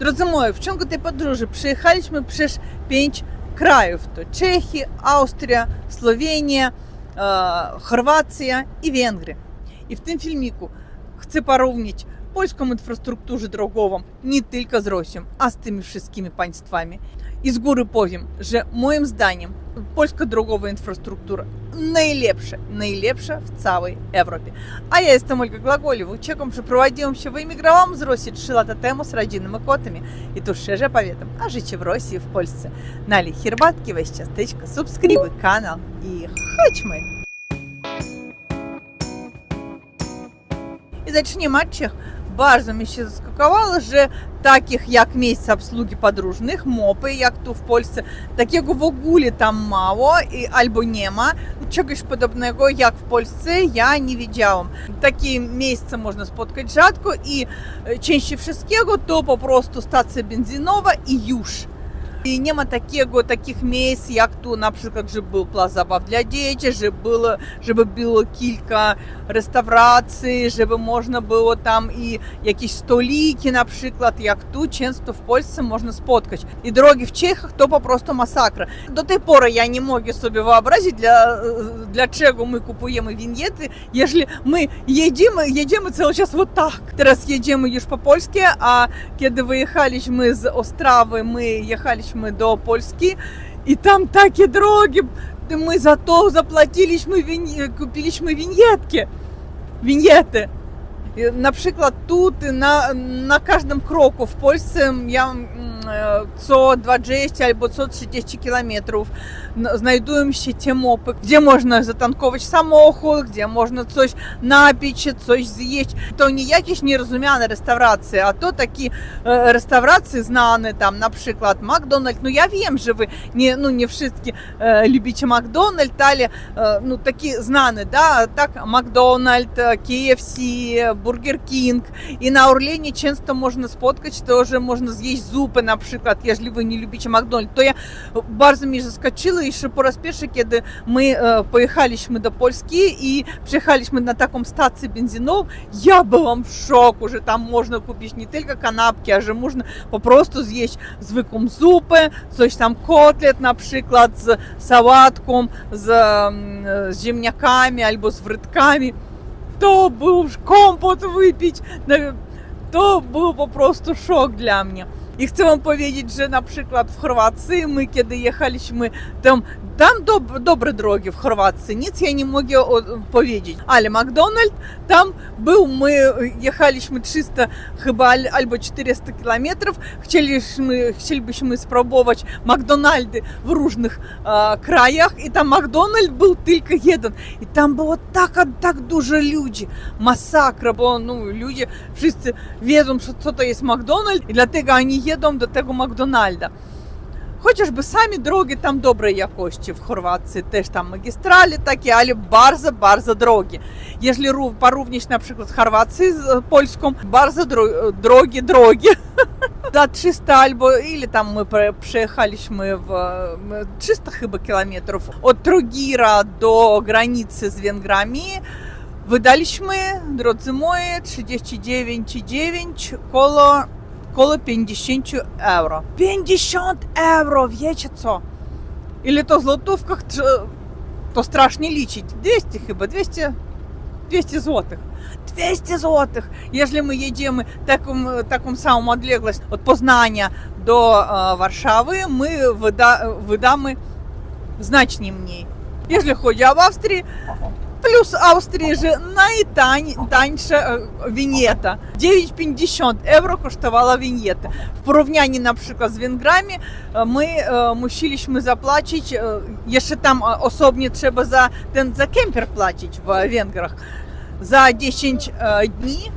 Drodzy moi, w ciągu tej podróży przejechaliśmy przez pięć krajów. E, Chorwacja i Węgry. I w tym filmiku chcę porównać polską infrastrukturę drogową nie tylko z Rosją, a z tymi wszystkimi państwami. I z góry powiem, że moim zdaniem polska drogowa infrastruktura najlepsza, najlepsza w całej Europie. A ja jestem Ольга Глаголева, учеком przeprowadziłam się, wyemigrowałam z Rosji 3 lata temu z rodzinnymi kotami. I tu szczerze powiadam, a życie w Rosji i w Polsce. Налей herbatki, weź ciasteczka, subskrybuj kanał i chodźmy! I zaczniemy od Czech. Bardzo mi się zaskakowało, że takich jak miejsca obsługi podróżnych, mopy, jak tu w Polsce, takiego w ogóle tam mało i, albo nie ma. Czegoś podobnego jak w Polsce ja nie widziałam. Takie miejsca można spotkać rzadko i e, częściej wszystkiego to po prostu stacja benzynowa i już. I nie ma takiego, takich miejsc, jak tu na przykład, żeby był plac zabaw dla dzieci, żeby było, żeby było kilka restauracji, żeby można było tam i jakieś stoliki na przykład, jak tu często w Polsce można spotkać. I drogi w Czechach to po prostu masakra. Do tej pory ja nie mogę sobie wyobrazić, dla, dlaczego my kupujemy winiety, jeżeli my jedziemy, jedziemy cały czas вот tak. Teraz jedziemy już po polskie, ми до Польщі, і там такі дороги. Ми за то заплатили, купили ми віньєтки. Віньєти. Наприклад, тут на на кожному кроку в Польщі я 120 або 160 кілометрів. Знайдуємося ті мопи, де можна затанковувати самохол, де можна щось напічити, щось з'їсти. То ніякі ж не розуміли реставрації, а то такі реставрації знані, там, наприклад, Макдональд. Ну я вім, що ви не, ну, не всі э, любите Макдональд, але ну, такі знані, да? так, Макдональд, KFC, Бургер Кінг. І на Орлені часто можна споткати, теж можна з'їсти зупи, наприклад, na przykład, jeżeli wy nie lubicie McDonald's. To ja bardzo mnie zaskoczyło jeszcze po raz pierwszy, kiedy my e, pojechaliśmy do Polski i przyjechaliśmy na taką stację benzynową, ja byłam w szoku, że tam można kupić nie tylko kanapki, a że można po prostu zjeść zwykłą zupę, coś tam kotlet na przykład z sałatką, z, mm, z ziemniakami albo z frytkami. To był kompot wypić. No, To był po prostu szok dla mnie. I chcę wam powiedzieć, że na przykład w Chorwacji my kiedy jechaliśmy tam, tam dob dobre drogi w Chorwacji, nic ja nie mogę o, powiedzieć. Ale McDonald's tam był, my jechaliśmy 300 chyba al- albo 400 kilometrów, chcieliśmy, chcielibyśmy spróbować McDonaldy w różnych e, krajach i tam McDonald's był tylko jeden. I tam było tak, tak dużo ludzi. Masakra, bo no, ludzie wszyscy wiedzą, co, co to jest McDonald's i dlatego oni jedą do tego McDonalda. Chociażby самі drogi tam dobrej jakości w Chorwacji, też tam magistrale takie, ale bardzo, bardzo drogie. Jeżeli ró- porównać na przykład Chorwację z Polską, bardzo dro- drogie drogi. Za 300 albo ile tam my pre- przejechaliśmy w m, 300 chyba kilometrów od Trogira do granicy z Węgrami wydaliśmy, drodzy moi, 39,9 koło koło 50 euro. 50 euro, wiecie co? Ile to w złotówkach, czy- to strasznie liczyć. 200 chyba, 200, 200 złotych. 200 złotych. Jeżeli my jedziemy taką, taką samą odległość od Poznania do e, Warszawy, my wyda, wydamy znacznie mniej. Jeżeli chodzi o Австрии, Плюс Австрія же найтаньша е, вінєта. 9,50 євро коштувала вінєта. В порівнянні, наприклад, з Венграми, е, ми е, мусилися заплатити, е, ще там е, особні треба за, ten, за кемпер платити в Венграх. За 10 е, днів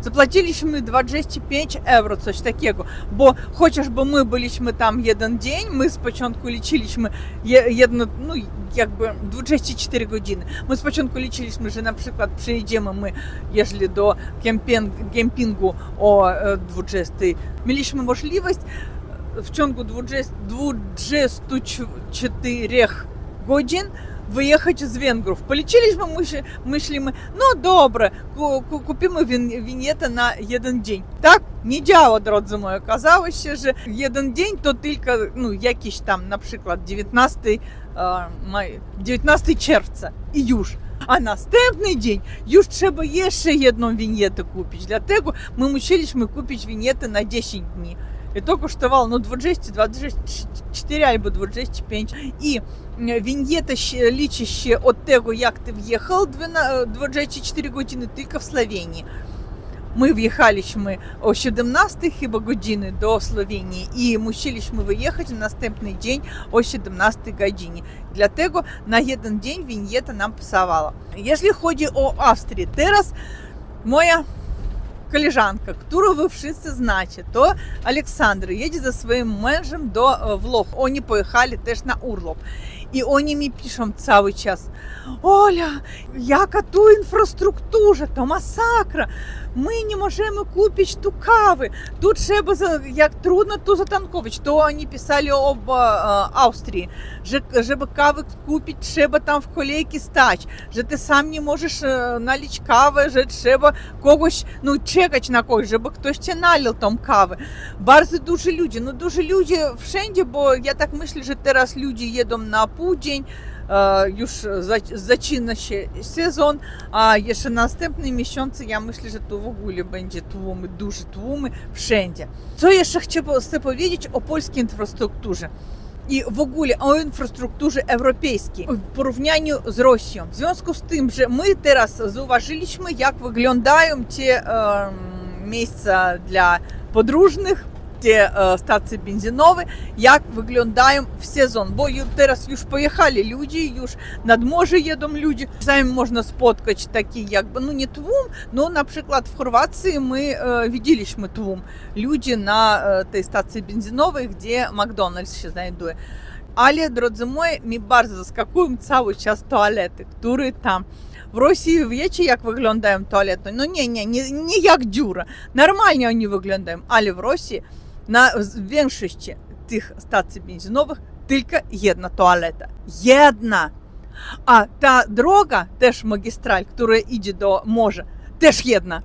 Zapłaciliśmy 25 euro, coś takiego, bo chociażby my byliśmy tam jeden dzień, my z początku liczyliśmy jedno, no jakby 24 godziny. My z początku liczyliśmy, że na przykład przyjedziemy my, jeżeli do kemping, kempingu o e, 20. Mieliśmy możliwość e, w ciągu 20, 24 godzin Węgrów. Policzyliśmy, myśl, myślimy, no dobra, ku, ku, kupimy win, winietę na jeden dzień. Tak nie działa, drodzy moi. Okazało się, że jeden dzień to tylko no, jakiś tam, na przykład 19, e, 19 czerwca i już. A następny dzień już trzeba jeszcze jedną winietę kupić. Dlatego my musieliśmy kupić winietę na 10 dni. I to kosztowało no 20, 24 albo 25. І вінєта liczy się od tego, jak ty wjechał 24 godziny tylko w Słowenii. My wjechaliśmy o 17 chyba godziny do Słowenii i musieliśmy wyjechać na następny dzień o 17 godzinie. Dlatego na jeden dzień winieta nam pasowała. Jeśli chodzi o Австрию, teraz moja коллежанка, которую вы wszyscy знаете, то Олександр едет за своїм мужем до Влох. Они поїхали теж на Урлоп. І вони мені пишуть цілий час. Оля, яка ту інфраструктура, то масакра. Ми не можемо купити ту кави. Тут треба, як трудно ту затанкович. То вони писали об а, Австрії, що, щоб кави купити, треба там в колейки стати, що ти сам не можеш налити кави, що треба когось, ну, чекати на когось, щоб хтось тебе налив там кави. Bardzo дуже люди, ну дуже люди wszędzie, bo ja tak myślę, że teraz ludzie jedą na pół dzień, E, już zaczyna się sezon, a jeszcze następne miesiące ja myślę, że to w ogóle będzie tłumy, duże tłumy wszędzie. Co jeszcze chcę powiedzieć o polskiej infrastrukturze? i w ogóle o infrastrukturze europejskiej w porównaniu z Rosją. W związku z tym, że my teraz zauważyliśmy, jak wyglądają te e, miejsca dla podróżnych, ті е, місця для подружних, te stacje benzynowe, jak wyglądają w sezon, bo teraz już pojechali ludzie, już nad morze jedą ludzie. Czasami można spotkać taki jakby, no nie tłum, no na przykład w Chorwacji my widzieliśmy tłum ludzi na tej stacji benzynowej, gdzie McDonald's się znajduje. Ale, drodzy moi, mi bardzo zaskakują cały czas toalety, które tam В Росії wiecie, як виглядають туалети? Ну ні, ні, не, не як дюра. Нормально вони виглядають, але в Росії na większości tych stacji benzynowych tylko jedna toaleta. Jedna! A ta droga, też magistralь, która idzie do morza, też jedna.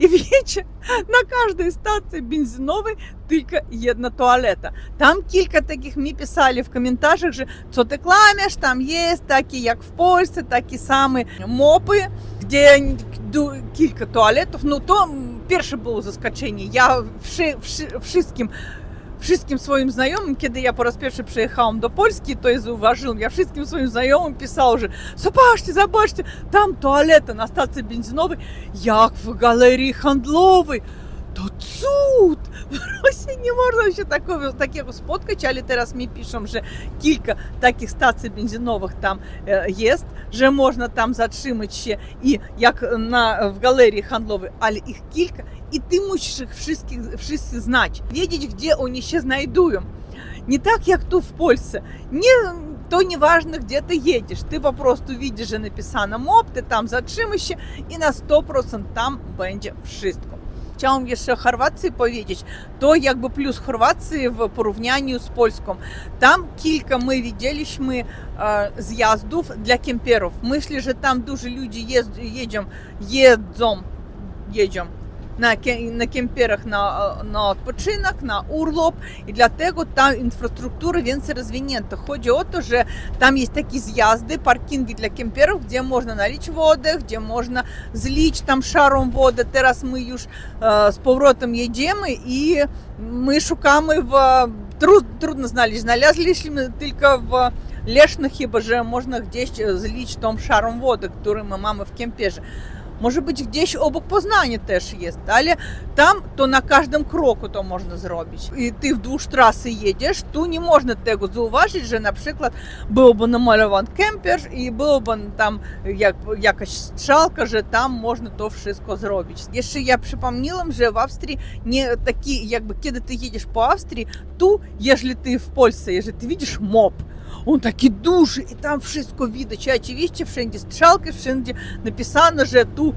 I wiecie, na każdej stacji benzynowej tylko jedna toaleta. Tam kilka takich mi pisali w komentarzach, że co ty klamiesz, tam jest takie jak w Polsce, takie same mopy, gdzie kilka toaletów. No to było zaskoczenie. Ja wszy, wszy, wszystkim wszystkim swoim znajomym, kiedy ja po raz pierwszy przyjechałam do Polski, to je zauważyłam, ja wszystkim swoim znajomym pisał, że zobaczcie, zobaczcie, tam toaleta na stacji benzynowej, jak w galerii handlowej. To cud! Nie można się takiego, takiego spotkać, ale teraz mi piszą, że kilka takich stacji benzynowych tam jest, że można tam zatrzymać się i jak na, w galerii handlowej, ale ich kilka i ty musisz ich wszystkich, wszyscy znać, wiedzieć, gdzie oni się znajdują. Не так, tu w Polsce. Nie, to nieważne, gdzie ty jedziesz. Ty po prostu widzisz, że napisano MOP, ty tam zatrzymasz się i na 100% tam będzie wszystko. Chciałam jeszcze o Chorwacji powiedzieć, to jakby plus Chorwacji w porównaniu z Polską. Tam kilka my widzieliśmy e, zjazdów dla kemperów. Myślę, że tam dużo ludzi jest, jedzią, jedzą, jedzią на на кемперах на на odpoczynek, na urlop i dlatego ta infrastruktura więcej rozwinięta. Chodzi o to, że tam jest takie zjazdy, parkingi dla kemperów, gdzie można nalić wodę, gdzie można zlić tam szarą wodę. Teraz my już e, z powrotem jedziemy i my szukamy w trud, trudno znaleźć. Znaleźliśmy tylko w Leszno chyba, że można gdzieś zlić tą szarą wodę, którą my mamy w kemperze. Może być gdzieś obok Poznania też jest, ale tam to na każdym kroku to można zrobić. I ty wzdłuż trasy jedziesz, tu nie można tego zauważyć, że na przykład byłby namalowany kemper i byłoby tam jak, jakaś strzałka, że tam można to wszystko zrobić. Jeszcze ja przypomniałam, że w Austrii nie taki, jakby kiedy ty jedziesz po Austrii, tu, jeżeli ty w Polsce, jeżeli ty widzisz mop, On taki duży i tam wszystko widać. I oczywiście wszędzie strzałki, wszędzie napisano, że tu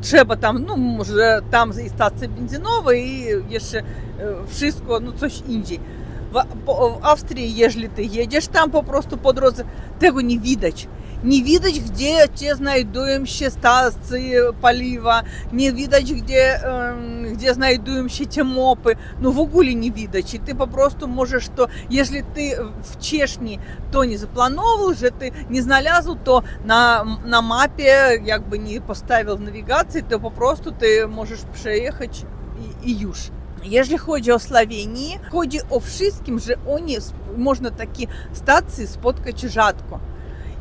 trzeba tam, no może tam i stacja benzynowa i jeszcze wszystko, no coś indziej. В, по- в Австрии, если ты едешь там попросту по дорозі, tego не видать. Не видать, где те знайдуем ще станции полива, не видать, где, ем, где знайдуем ще те мопы. Ну, в огуле не видать. И ты попросту можешь, то, если ты в Чешні то не заплановал, же ты не знalязł, то на, на мапе як бы не поставил навигации, то попросту ты можешь przeехать i, i już. Jeżeli chodzi o Słowenię, chodzi o wszystkim, że oni można takie stacje spotkać rzadko.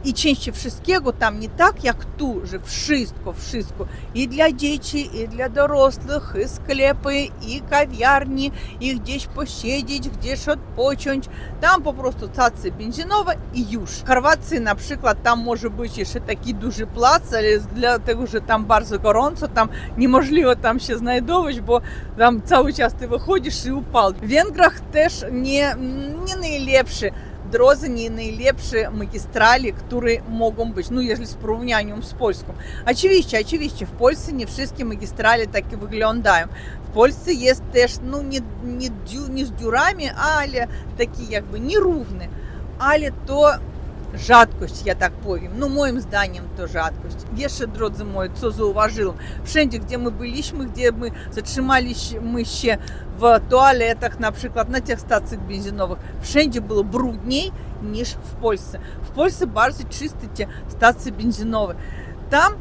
I częściej wszystkiego tam nie tak jak tu, że wszystko, wszystko i dla dzieci, i dla dorosłych, i sklepy, i kawiarni, i gdzieś posiedzieć, gdzieś odpocząć. Tam po prostu stacje benzynowe i już. W Chorwacji na przykład tam może być jeszcze taki duży plac, ale dlatego, że tam bardzo gorąco, tam niemożliwe tam się znajdować, bo tam cały czas ty wychodzisz i upał. W Węgrzech też nie, nie najlepszy drodzy, nie najlepsze magistrali, które mogą być, no jeżeli z porównaniem z Polską. Oczywiście, oczywiście, w Polsce nie wszystkie magistrale takie wyglądają. W Polsce jest też, no nie, nie, dziu, nie z dziurami, ale takie jakby nierówne. Ale to rzadkość, ja tak powiem. No moim zdaniem to rzadkość. Jeszcze, drodzy moi, co zauważyłem, wszędzie, gdzie my byliśmy, gdzie my zatrzymaliśmy się w toaletach, na przykład na tych stacjach benzynowych, wszędzie było brudniej niż w Polsce. W Polsce bardzo czyste te stacje benzynowe. Tam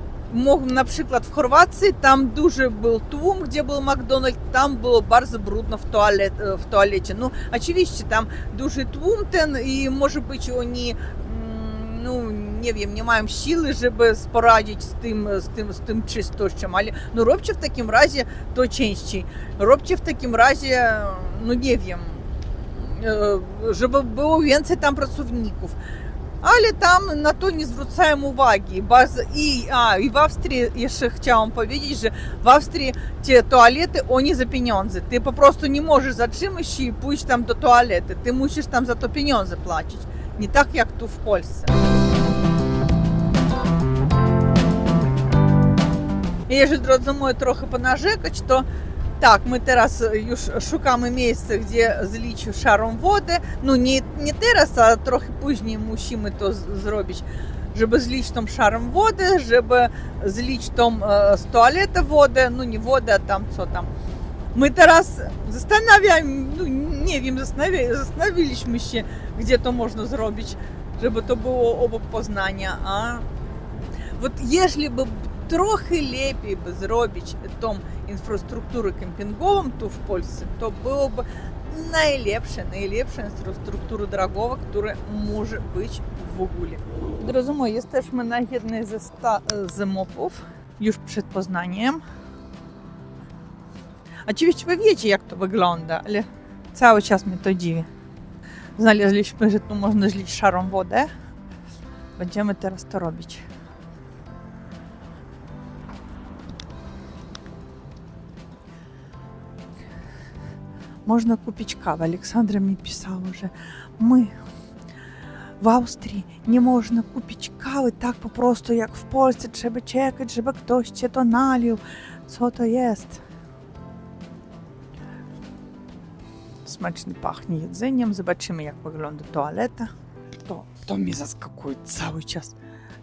w Chorwacji, tam duży był tłum, gdzie był McDonald's, tam było bardzo brudno w, toalet, w toalecie. No, oczywiście tam duży tłum ten i może być oni mm, ну, wiem, nie mają siły, żeby poradzić z tym, z tym, z tym czystością, ale no róbcie w takim razie to częściej. Róbcie w takim razie, no nie wiem, e, żeby było więcej tam pracowników. Ale tam na to nie zwracają uwagi. Bardzo, i, a, I w Austrii jeszcze chciałam powiedzieć, że w Austrii te toalety, oni za pieniądze. Ty po prostu nie możesz zatrzymać się i pójść tam do toalety. Ty musisz tam za to pieniądze płacić. Nie tu w Polsce. Jeżeli, drodzy moi, trochę ponarzekać, to tak, my teraz już szukamy miejsca, gdzie zlić szarą wodę. No nie, nie teraz, a trochę później musimy to z- zrobić, żeby zlić tą szarą wodę, żeby zlić tą e, z toalety wodę, no nie wodę, a tam co tam. My teraz zastanawiamy, no nie wiem, zastanawi- zastanowiliśmy się, gdzie to można zrobić, żeby to było obok Poznania, a вот jeżeli by trochę lepiej by zrobić tą infrastrukturę kempingową tu w Polsce, to byłoby najlepsze, najlepsza infrastruktura drogowa, która może być w ogóle. Drodzy moi, jesteśmy na jednej ze, sta- z mopów, już przed Poznaniem. Oczywiście wy wiecie, jak to wygląda, ale czas mnie to dziwi. Znaleźliśmy, że tu można zlić szarą wodę. Będziemy teraz to robić. Można kupić kawę. Aleksandra mi pisała, że my w Austrii nie można kupić kawy tak po prostu jak w Polsce. Trzeba czekać, żeby ktoś cię to nalił. Co to Smacznie pachnie jedzeniem. Zobaczymy, jak wygląda toaleta. To, to mnie zaskakuje cały czas.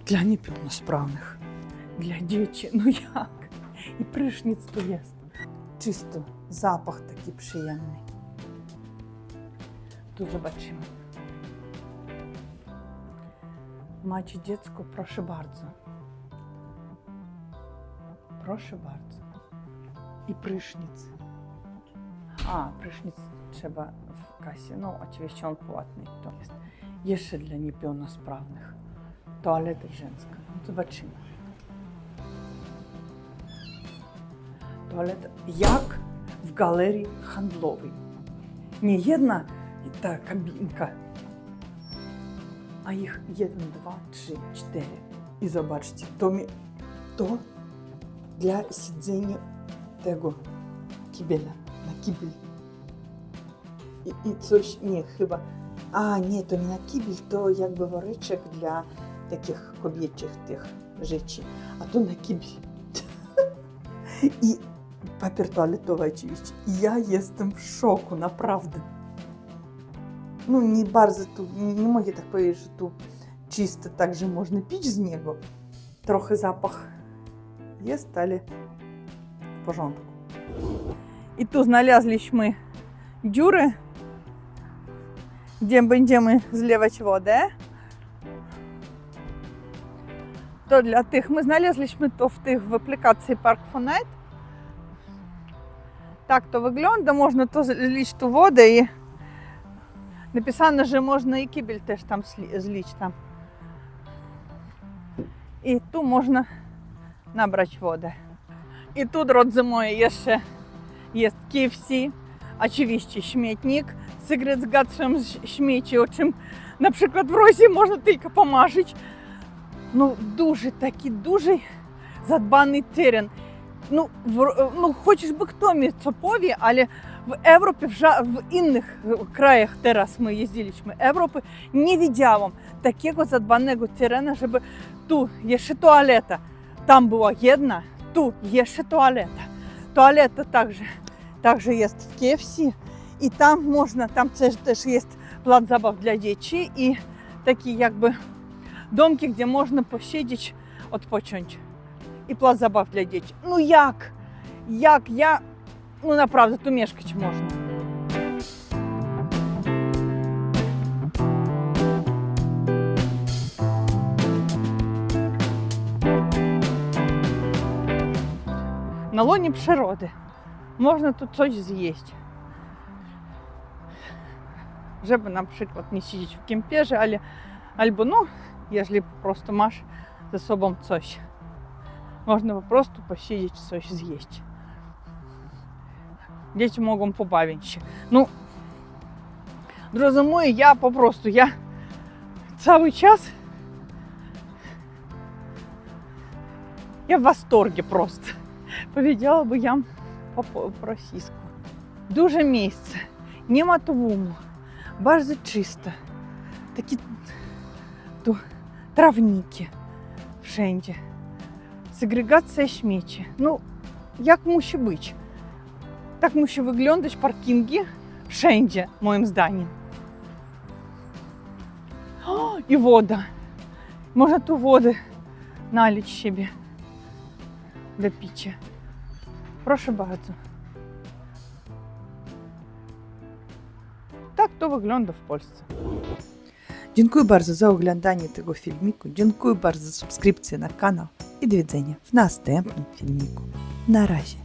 Dla niepełnosprawnych, dla dzieci. No jak? I prysznic tu jest. Czysto, zapach taki przyjemny. Tu zobaczymy. Macie dziecko, proszę bardzo. Proszę bardzo. I prysznic. A, prysznic trzeba w kasie. No, oczywiście on płatny to jest. Jeszcze dla niepełnosprawnych. Toaleta żeńska. Zobaczymy. Toaleta jak w galerii handlowej. Nie jedna ta kabinka, a ich jeden, dwa, trzy, cztery. I zobaczcie, to, mi, to dla siedzenia tego kibela, na kibel. I, I coś, nie, chyba, a nie, to nie na kibel, to jakby woreczek dla takich kobiecych tych rzeczy, a to na kibel. I papier toaletowy oczywiście. I ja jestem w szoku, naprawdę. ну nie bardzo tu, nie, nie mogę tak powiedzieć, że tu czysto, także można pić z niego. Trochę zapach jest, ale w porządku. I tu znaleźliśmy dziury, gdzie będziemy zlewać wodę. To dla tych, my znaleźliśmy to w tych w aplikacji Park for Night. Так то wygląda, можна то зліч ту воду і написано, що можна і кибель теж там слі- зліч там. І tu можна набрати воду. І тут, drodzy moi, jeszcze jest KFC, oczywiście śmietnik, segregacją ś- śmieci, o czym na przykład w Rosji można tylko pomarzyć. Ну, дуже такий дуже задбаний терен. Ну, в, Р- ну, хочеш би хто мені це пові, але в Європі, в, жа- в інших краях, зараз ми їздили, Європи, не widziałam takiego zadbanego terenu, żeby tu jeszcze toaleta. Tam była jedna, tu jeszcze toaleta. Toaleta także, także jest w KFC i tam można, tam też, też jest plac zabaw dla dzieci i taki jakby domki, gdzie można posiedzieć, odpocząć. I plac zabaw dla dzieci. No jak? Jak ja? No naprawdę, tu mieszkać można. На лоні природи. Можна тут nie siedzieć w kempierze, ale albo no, jeżeli po prostu masz ze sobą coś. Można po prostu posiedzieć, coś zjeść. Dzieci mogą pobawić się. No, drodzy moi, ja po prostu, ja cały czas я в восторге просто. Powiedziała by ja po, po, po rosyjsku. Duże miejsce, nie ma tłumu, bardzo czyste. Takie tu trawniki wszędzie. Segregacja śmieci. No, jak musi być? Tak musi wyglądać parkingi wszędzie, moim zdaniem. O, i woda. Można tu Tak to wygląda w Polsce. Dziękuję bardzo za oglądanie tego filmiku. Dziękuję bardzo za subskrypcję na kanał i do widzenia w następnym filmiku. Na razie.